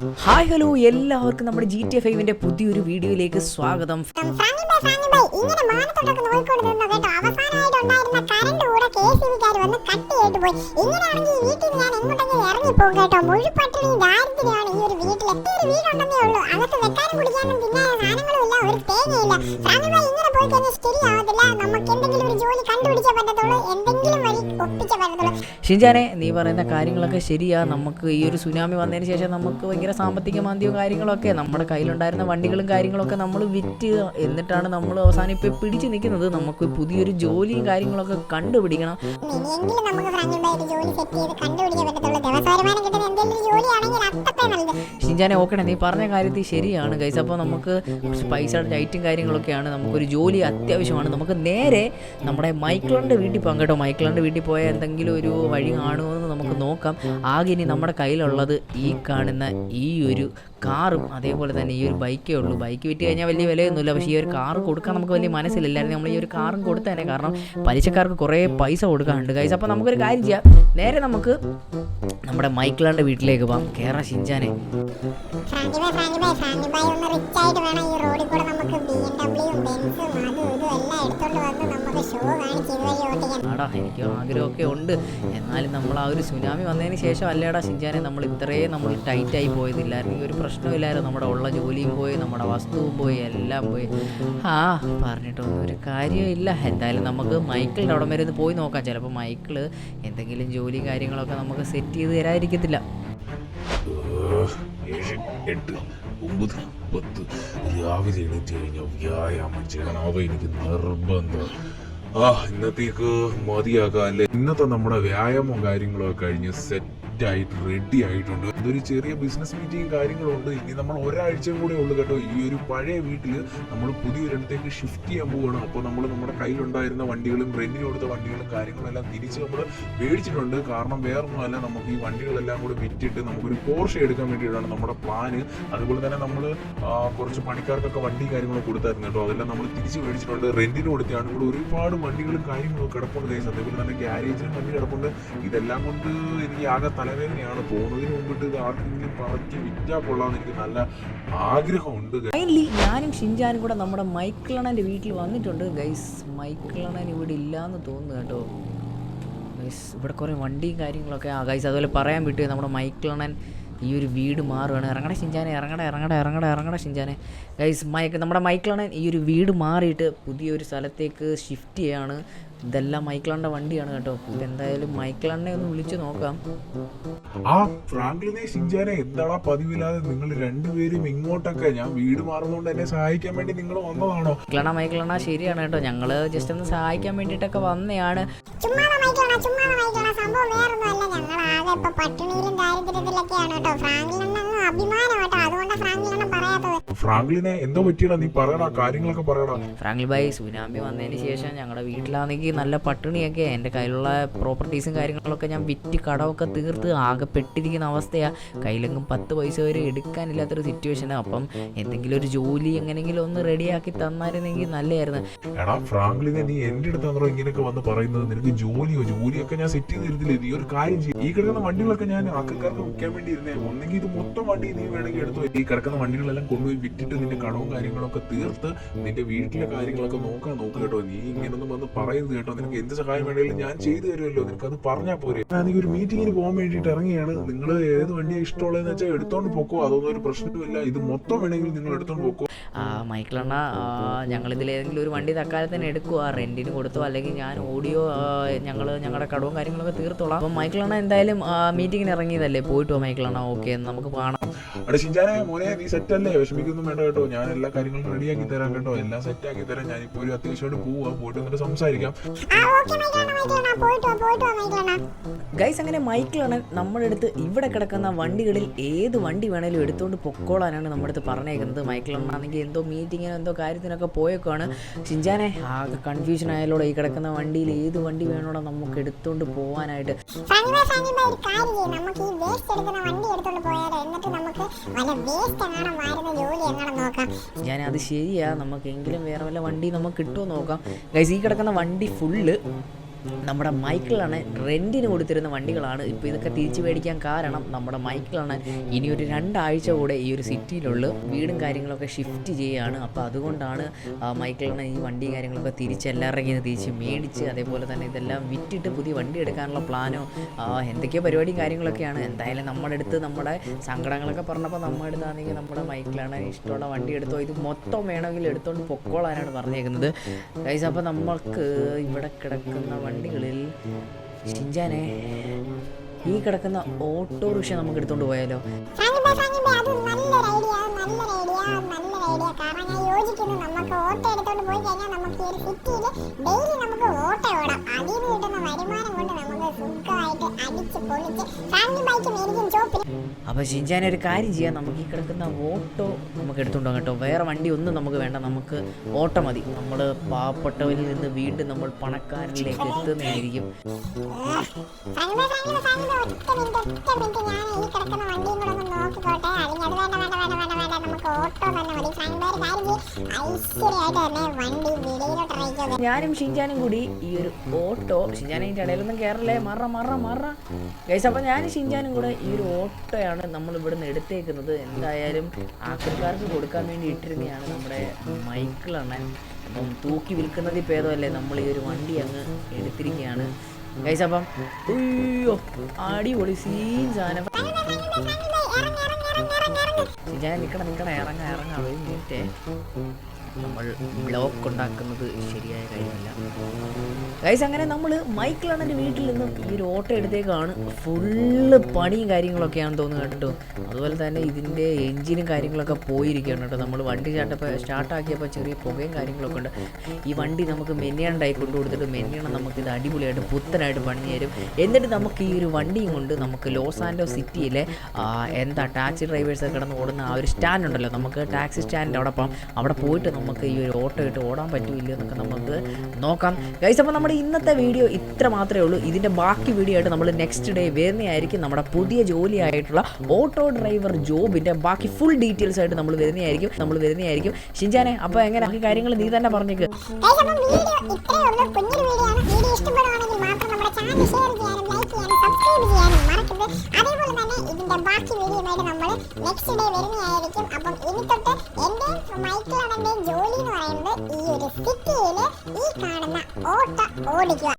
Hi hello എല്ലാവർക്കും നമ്മുടെ G T F ഐവിന്റെ പുതിയൊരു വീഡിയോയിലേക്ക് സ്വാഗതം. നമുക്ക് എന്തെങ്കിലും ഒരു ജോലി കണ്ടുപിടിച്ചേ പറ്റത്തുള്ളൂ. ഷിൻജാനെ നീ പറയുന്ന കാര്യങ്ങളൊക്കെ ശരിയാ. നമുക്ക് ഈ ഒരു സുനാമി വന്നതിന് ശേഷം നമുക്ക് ഭയങ്കര സാമ്പത്തിക മാന്ദ്യവും കാര്യങ്ങളൊക്കെ നമ്മുടെ കയ്യിലുണ്ടായിരുന്ന വണ്ടികളും കാര്യങ്ങളൊക്കെ നമ്മൾ വിറ്റ് എന്നിട്ടാണ് നമ്മൾ അവസാനം ഇപ്പോൾ പിടിച്ചു നിൽക്കുന്നത്. നമുക്ക് പുതിയൊരു ജോലിയും കാര്യങ്ങളൊക്കെ കണ്ടുപിടിക്കണം. ഷിൻജാനെ ഓക്കണേ നീ പറഞ്ഞ കാര്യത്തിൽ ശരിയാണ് ഗൈസ് അപ്പോൾ നമുക്ക് കുറച്ച് പൈസ ലൈറ്റും കാര്യങ്ങളൊക്കെയാണ് നമുക്കൊരു ജോലി അത്യാവശ്യമാണ്. നമുക്ക് നേരെ നമ്മുടെ മൈക്കിളിന്റെ വീട്ടിൽ പോകാം കേട്ടോ. മൈക്കിളിന്റെ വീട്ടിൽ പോയാൽ എന്തെങ്കിലും ഒരു വഴി കാണുമോ എന്ന് നമുക്ക് നോക്കാം. ആകെ ഇനി നമ്മുടെ കയ്യിലുള്ളത് ഈ കാണുന്ന ഈ ഒരു കാറും അതേപോലെ തന്നെ ഈ ഒരു ബൈക്കേ ഉള്ളൂ. ബൈക്ക് വിറ്റ് കഴിഞ്ഞാൽ വലിയ വിലയൊന്നുമില്ല. പക്ഷേ ഈ ഒരു കാർ കൊടുക്കാൻ നമുക്ക് വലിയ മനസ്സിലില്ലായിരുന്നു നമ്മൾ ഈ ഒരു കാറും കൊടുത്തേനെ കാരണം പലിശക്കാർക്ക് കുറേ പൈസ കൊടുക്കാനുണ്ട് ഗൈസ് അപ്പോൾ നമുക്കൊരു കാര്യം ചെയ്യാം. നേരെ നമുക്ക് നമ്മുടെ മൈക്കിളിന്റെ വീട്ടിലേക്ക് പോകാം കേരള ഷിൻജാനെ. ഒന്ന് റിച്ച് ആയിട്ട് വേണം. ഈ നമുക്ക് എല്ലാം ഷോ എനിക്ക് ആഗ്രഹമൊക്കെ ഉണ്ട്. എന്നാലും നമ്മൾ ആ ഒരു സുനാമി വന്നതിന് ശേഷം അല്ലേടാ ഷിൻജാനെ നമ്മൾ ഇത്രയും നമ്മൾ ടൈറ്റായി പോയതില്ലായിരുന്നു. ഒരു പ്രശ്നമില്ലായിരുന്നു നമ്മുടെ ഉള്ള ജോലിയും പോയി നമ്മുടെ വസ്തുവും പോയി എല്ലാം പോയി. ആ പറഞ്ഞിട്ടൊന്നും ഒരു കാര്യമില്ല എന്തായാലും നമുക്ക് മൈക്കിളിന്റെ അവിടെ വരെ ഒന്ന് പോയി നോക്കാം. ചിലപ്പോൾ മൈക്കിൾ എന്തെങ്കിലും ജോലി കാര്യങ്ങളൊക്കെ നമുക്ക് സെറ്റ് ചെയ്ത് തരാതിരിക്കത്തില്ല. ഏഴ് എട്ട് ഒമ്പത് പത്ത്. രാവിലെ എണീറ്റ് കഴിഞ്ഞാൽ വ്യായാമം ചെയ്യണം. അവ എനിക്ക് നിർബന്ധം. ആ ഇന്നത്തേക്ക് മതിയാക്കാം അല്ലെ? ഇന്നത്തെ നമ്മുടെ വ്യായാമവും കാര്യങ്ങളും ഒക്കെ കഴിഞ്ഞ് സെറ്റ് ആയിട്ട് റെഡി ആയിട്ടുണ്ട് ഇതൊരു ചെറിയ ബിസിനസ് മീറ്റിംഗ് കാര്യങ്ങളുണ്ട്. ഇനി നമ്മൾ ഒരാഴ്ചയും കൂടെ ഉള്ളു കേട്ടോ. ഈ ഒരു പഴയ വീട്ടിൽ നമ്മൾ പുതിയൊരിടത്തേക്ക് ഷിഫ്റ്റ് ചെയ്യാൻ പോവുകയാണ് അപ്പോൾ നമ്മൾ നമ്മുടെ കയ്യിലുണ്ടായിരുന്ന വണ്ടികളും റെന്റിന് കൊടുത്ത വണ്ടികളും കാര്യങ്ങളും എല്ലാം തിരിച്ച് നമ്മൾ മേടിച്ചിട്ടുണ്ട്. കാരണം വേറൊന്നുമല്ല നമുക്ക് ഈ വണ്ടികളെല്ലാം കൂടെ വിറ്റിട്ട് നമുക്കൊരു പോർഷ എടുക്കാൻ വേണ്ടിയിട്ടാണ് നമ്മുടെ പ്ലാന് അതുപോലെ തന്നെ നമ്മൾ കുറച്ച് പണിക്കാർക്കൊക്കെ വണ്ടി കാര്യങ്ങളൊക്കെ കൊടുത്തായിരുന്നു കേട്ടോ. അതെല്ലാം നമ്മൾ തിരിച്ച് മേടിച്ചിട്ടുണ്ട്. റെന്റിന് കൊടുത്താണ്. ഇവിടെ ഒരുപാട് വണ്ടികളും കാര്യങ്ങളും കിടപ്പുണ്ട്. അതേപോലെ തന്നെ ഗ്യാരേജിലും വണ്ടി കിടപ്പുണ്ട്. ഇതെല്ലാം കൊണ്ട് എനിക്ക് ആകെ തലവേദനയാണ് പോകുന്നതിന് മുമ്പിട്ട് ഇത് ആർക്കെങ്കിലും പറഞ്ഞു വിറ്റാൽ കൊള്ളാന്ന് എനിക്ക് നല്ല ആഗ്രഹമുണ്ട്. ഫൈനലി ഞാനും ഷിൻജാനും കൂടെ നമ്മുടെ മൈക്കിളണന്റെ വീട്ടിൽ വന്നിട്ടുണ്ട്. ഗൈസ് മൈക്കിളണൻ ഇവിടെ ഇല്ലയെന്ന് തോന്നുന്നു കേട്ടോ. ഗൈസ് ഇവിടെ കുറേ വണ്ടിയും കാര്യങ്ങളൊക്കെ ആ ഗൈസ് അതുപോലെ പറയാൻ വിട്ടു. നമ്മുടെ മൈക്കിളണൻ ഈ ഒരു വീട് മാറുകയാണ്. ഇറങ്ങട ഷിഞ്ചാനെ ഇറങ്ങട ഇറങ്ങട ഇറങ്ങട ഇറങ്ങട ഷിഞ്ചാനെ ഗൈസ് മൈക്ക് നമ്മുടെ മൈക്കിളണൻ ഈ ഒരു വീട് മാറിയിട്ട് പുതിയൊരു സ്ഥലത്തേക്ക് ഷിഫ്റ്റ് ചെയ്യാണ്. ഇതെല്ലാം മൈക്കിളാണ്ട വണ്ടിയാണ് കേട്ടോ. എന്തായാലും മൈക്കിളാണ്ടെ ഒന്ന് വിളിച്ചു നോക്കാം. ആ ഫ്രാങ്ക്ലിനെ സിഞ്ചാനെ എന്താടാ പതിവില്ലാതെ നിങ്ങൾ രണ്ടുപേരും ഇങ്ങോട്ടൊക്കെ? ഞാൻ വീട് മാറുന്നോണ്ട് എന്നെ സഹായിക്കാൻ വേണ്ടി നിങ്ങൾ വന്നതാണോ? മൈക്കിളണ്ണ മൈക്കിളണ്ണ ശരിയാണ് കേട്ടോ. ഞങ്ങൾ ജസ്റ്റ് ഒന്ന് സഹായിക്കാൻ വേണ്ടിട്ടൊക്കെ വന്നെയാണ്. ഫ്രാങ്ക്ലിനെ എന്തോ പറ്റിയടാ നീ? പറയടാ കാര്യങ്ങളൊക്കെ പറയടാ. ഫ്രാങ്ക്ലി ബൈ സുനാമി വന്നതിന് ശേഷം ഞങ്ങളുടെ വീട്ടിലാണെങ്കിൽ നല്ല പട്ടിണിയൊക്കെ എന്റെ കയ്യിലുള്ള പ്രോപ്പർട്ടീസും കാര്യങ്ങളൊക്കെ ഞാൻ വിറ്റ് കടമൊക്കെ തീർത്ത് ആകെ പെട്ടിരിക്കുന്ന അവസ്ഥയാണ് കയ്യിലെങ്കിലും പത്ത് പൈസ വരെ എടുക്കാനില്ലാത്തൊരു സിറ്റുവേഷനാണ് അപ്പം എന്തെങ്കിലും ഒരു ജോലി എങ്ങനെയെങ്കിലും ഒന്ന് റെഡിയാക്കി തന്നായിരുന്നെങ്കിൽ നല്ലതായിരുന്നു. നീ എന്റെ അടുത്താണോ ഇങ്ങനെയൊക്കെ വന്ന് പറയുന്നത്? നിനക്ക് ജോലിയോ? ജോലിയൊക്കെ ഞാൻ സെറ്റ് ചെയ്ത് തരുന്നില്ലേ? നീ ഒരു കാര്യം ചെയ്യും. ഈ കിടക്കുന്ന വണ്ടികളൊക്കെ ഞാൻ ആൾക്കാർക്ക് വിൽക്കാൻ വേണ്ടി ഇരുന്നേ. ഒന്നെങ്കിൽ ഇത് മൊത്തം വണ്ടി നീ വേണമെങ്കിൽ എടുത്തു. ഈ കിടക്കുന്ന വണ്ടികളെല്ലാം കൊണ്ടുപോയി വിറ്റിട്ട് നിന്റെ കടവും കാര്യങ്ങളൊക്കെ തീർത്ത് നിന്റെ വീട്ടിലെ കാര്യങ്ങളൊക്കെ നോക്കാൻ നോക്കുക കേട്ടോ. നീ ഇങ്ങനൊന്നും വന്ന് പറയുന്നത് കേട്ടോ. നിനക്ക് എന്ത് സഹായം വേണമെങ്കിലും ഞാൻ ചെയ്തു തരുമല്ലോ. നിനക്ക് അത് പറഞ്ഞാൽ പോരെ. ഞാൻ ഒരു മീറ്റിങ്ങിന് പോകാൻ വേണ്ടിയിട്ട് ഇറങ്ങിയാണ് നിങ്ങൾ ഏത് വണ്ടിയാണ് ഇഷ്ടമുള്ളതെന്ന് വെച്ചാൽ എടുത്തോണ്ട് പോക്കോ. അതൊന്നും ഒരു പ്രശ്നവുമില്ല. ഇത് മൊത്തം വേണമെങ്കിൽ നിങ്ങൾ എടുത്തോണ്ട് പോക്കോ. ആ മൈക്കിളണ്ണ ഞങ്ങളിതിൽ ഏതെങ്കിലും ഒരു വണ്ടി തക്കാലത്തിന് എടുക്കുക റെന്റിന് കൊടുത്തോ? അല്ലെങ്കിൽ ഞാൻ ഓഡിയോ ഞങ്ങൾ ഞങ്ങളുടെ കടവും കാര്യങ്ങളൊക്കെ തീർത്തോളാം. അപ്പം മൈക്കിളണ്ണ എന്തായാലും മീറ്റിങ്ങിന് ഇറങ്ങിയതല്ലേ? പോയിട്ടോ മൈക്കിളണ്ണ? ഓക്കെ നമുക്ക് കാണാം. അവിടെ മോനെ നീ സെറ്റ് അല്ലേ വിഷമിക്കൊന്നും വേണ്ട കേട്ടോ. ഞാൻ എല്ലാ കാര്യങ്ങളും റെഡിയാക്കി തരാം കേട്ടോ. എല്ലാം സെറ്റ് ആക്കി തരാം. ഞാനിപ്പോ ഒരു അത്യാവശ്യമായിട്ട് പോവാ. പോയിട്ട് എന്നിട്ട് സംസാരിക്കാം. ഗൈസ് അങ്ങനെ മൈക്കിളാണ് നമ്മുടെ അടുത്ത് ഇവിടെ കിടക്കുന്ന വണ്ടികളിൽ ഏത് വണ്ടി വേണേലും എടുത്തുകൊണ്ട് പൊക്കോളാനാണ് നമ്മുടെ അടുത്ത് പറഞ്ഞേക്കുന്നത്. മൈക്കിളാണെങ്കിൽ എന്തോ മീറ്റിങ്ങിനോ എന്തോ കാര്യത്തിനൊക്കെ പോയേക്കാണ് ഷിഞ്ചാനെ ആകെ കൺഫ്യൂഷൻ ആയാലോടെ ഈ കിടക്കുന്ന വണ്ടിയിൽ ഏത് വണ്ടി വേണോടോ നമുക്ക് എടുത്തുകൊണ്ട് ചെയ്യും നമുക്ക് ഈ വേസ്റ്റ് എടുക്കുന്ന വണ്ടി എടുത്തോണ്ട് പോയാലോ? എന്നിട്ട് നമുക്ക് വല്ല വേസ്റ്റ് എങ്ങാനും ജോലി ഞാൻ അത് ശരിയാ. നമുക്ക് എങ്കിലും വേറെ വല്ല വണ്ടി നമുക്ക് കിട്ടുമോ നോക്കാം. ഗൈസ് ഈ കിടക്കുന്ന വണ്ടി ഫുള്ള് നമ്മുടെ മൈക്കിളാണ് റെന്റിന് കൊടുത്തിരുന്ന വണ്ടികളാണ്. ഇപ്പോൾ ഇതൊക്കെ തിരിച്ചു മേടിക്കാൻ കാരണം നമ്മുടെ മൈക്കിളാണ് ഇനി ഒരു രണ്ടാഴ്ച കൂടെ ഈ ഒരു സിറ്റിയിലുള്ള വീടും കാര്യങ്ങളൊക്കെ ഷിഫ്റ്റ് ചെയ്യുകയാണ് അപ്പോൾ അതുകൊണ്ടാണ് മൈക്കിളാണ് ഈ വണ്ടി കാര്യങ്ങളൊക്കെ തിരിച്ച് എല്ലാവരുടെ കയ്യിൽ നിന്ന് തിരിച്ച് മേടിച്ച് അതേപോലെ തന്നെ ഇതെല്ലാം വിറ്റിട്ട് പുതിയ വണ്ടി എടുക്കാനുള്ള പ്ലാനോ എന്തൊക്കെയോ പരിപാടിയും കാര്യങ്ങളൊക്കെയാണ്. എന്തായാലും നമ്മുടെ അടുത്ത് നമ്മുടെ സങ്കടങ്ങളൊക്കെ പറഞ്ഞപ്പോൾ നമ്മുടെ അടുത്താണെങ്കിൽ നമ്മുടെ മൈക്കിളാണ് ഇഷ്ടമുള്ള വണ്ടി എടുത്തോ ഇത് മൊത്തം വേണമെങ്കിൽ എടുത്തോണ്ട് പൊക്കോളാനാണ് പറഞ്ഞേക്കുന്നത്. അപ്പോൾ നമ്മൾക്ക് ഇവിടെ കിടക്കുന്ന വണ്ടികളിൽ. ഈ കിടക്കുന്ന ഓട്ടോറിക്ഷ നമുക്ക് എടുത്തോണ്ട് പോയാലോ? ഞാൻ യോജിക്കുന്നു നമുക്ക് ഓട്ടോ എടുത്തോണ്ട് പോയി കഴിഞ്ഞാൽ നമുക്ക് ഈ ഒരു സിറ്റിയിൽ ഡെയിലി നമുക്ക് ഓട്ടോ ഓടാം. അതിൽ നിന്ന് കിട്ടുന്ന വരുമാനം കൊണ്ട് നമുക്ക് സുഖമായിട്ട് അടിച്ച് പൊളിച്ച് ഫാമിലി ബൈക്ക് മേടിക്കും ചോപ്പിൽ അപ്പോൾ ഷിൻജാൻ ഒരു കാര്യം ചെയ്യാം. നമുക്ക് ഈ കിടക്കുന്ന ഓട്ടോ നമുക്ക് എടുത്തുണ്ടോ കേട്ടോ വേറെ വണ്ടി ഒന്നും നമുക്ക് വേണ്ട. നമുക്ക് ഓട്ടോ മതി. നമ്മൾ പാവപ്പെട്ടവരിൽ നിന്ന് വീണ്ടും നമ്മൾ പണക്കാരിലേക്ക് എത്തുന്നതായിരിക്കും. ഞാൻ ഈ കിടക്കുന്ന ഞാനും ഷിൻജാനും കൂടി ഈ ഒരു ഓട്ടോ അതിന്റെ ഇടയിലൊന്നും കയറല്ലേ മറ മറ മറ. ഗൈസ് അപ്പോൾ ഞാനും ഷിൻജാനും കൂടെ ഈ ഒരു ഓട്ടോയാണ് നമ്മൾ ഇവിടുന്ന് എടുത്തേക്കുന്നത്. എന്തായാലും ആക്രിക്കാർക്ക് കൊടുക്കാൻ വേണ്ടി ഇട്ടിരുന്നതാണ് നമ്മുടെ മൈക്കിൾ മൈക്കിളണ്ണൻ അപ്പം തൂക്കി വിൽക്കുന്നതിൽ ഭേദമല്ലേ നമ്മൾ ഈ ഒരു വണ്ടി അങ്ങ് എടുത്തിരിക്കുകയാണ്. ഗൈസ് അപ്പം അയ്യോ അടിപൊളി സീൻ സാധനം. ഷിഞ്ചാൻ നിക്കണം നിക്കണം ഇറങ്ങാം ഇറങ്ങാം. ഒരു മിനിറ്റേ നമ്മൾ ബ്ലോക്ക് ഉണ്ടാക്കുന്നത് ശരിയായ കാര്യമല്ല. ഗൈസ് അങ്ങനെ നമ്മൾ മൈക്കിളണ്ണന്റെ വീട്ടിൽ നിന്ന് ഈ ഒരു ഓട്ടോ എടുത്തേക്കാണ് ഫുള്ള് പണിയും കാര്യങ്ങളൊക്കെയാണ് തോന്നുന്നു കേട്ടോ. അതുപോലെ തന്നെ ഇതിന്റെ എൻജിനും കാര്യങ്ങളൊക്കെ പോയിരിക്കുകയാണ് കേട്ടോ. നമ്മൾ വണ്ടി ചാട്ടപ്പോൾ സ്റ്റാർട്ടാക്കിയപ്പോൾ ചെറിയ പുകയും കാര്യങ്ങളൊക്കെ ഉണ്ട്. ഈ വണ്ടി നമുക്ക് മെന്നിയാണ്ടായി കൊണ്ടു കൊടുത്തിട്ട് മെന്നിയണം നമുക്ക് ഇത് അടിപൊളിയായിട്ട് പുത്തനായിട്ട് പണിഞ്ഞു തരും. എന്നിട്ട് നമുക്ക് ഈ ഒരു വണ്ടിയും കൊണ്ട് നമുക്ക് ലോസ് ആൻഡോ സിറ്റിയിലെ എന്താ ടാക്സി ഡ്രൈവേഴ്സ് കിടന്ന് ഓടുന്ന ആ ഒരു സ്റ്റാൻഡ് ഉണ്ടല്ലോ നമുക്ക് ടാക്സി സ്റ്റാൻഡിന്റെ അവിടെ പോകാം അവിടെ പോയിട്ട് നമുക്ക് ഈ ഒരു ഓട്ടോ ഇട്ട് ഓടാൻ പറ്റൂല്ലോ എന്നൊക്കെ നമുക്ക് നോക്കാം. ഗൈസ് അപ്പോൾ നമ്മുടെ ഇന്നത്തെ വീഡിയോ ഇത്ര മാത്രമേ ഉള്ളൂ. ഇതിന്റെ ബാക്കി വീഡിയോ ആയിട്ട് നമ്മൾ നെക്സ്റ്റ് ഡേ വരുന്നതായിരിക്കും. നമ്മുടെ പുതിയ ജോലിയായിട്ടുള്ള ഓട്ടോ ഡ്രൈവർ ജോബിന്റെ ബാക്കി ഫുൾ ഡീറ്റെയിൽസ് ആയിട്ട് നമ്മൾ വരുന്നതായിരിക്കും. നമ്മൾ വരുന്നതായിരിക്കും. ഷിഞ്ചാനെ അപ്പോൾ എങ്ങനെ? ബാക്കി കാര്യങ്ങൾ നീ തന്നെ പറഞ്ഞേക്ക്. അതേപോലെ തന്നെ ഇതിന്റെ ബാക്കി വീഡിയോയുമായിട്ട് നമ്മൾ നെക്സ്റ്റ് ഡേ വരുന്നതായിരിക്കും. അപ്പം ഇനി തൊട്ട് ഈ ഈ കാണുന്ന ഓട്ട ഓടിക്കുക.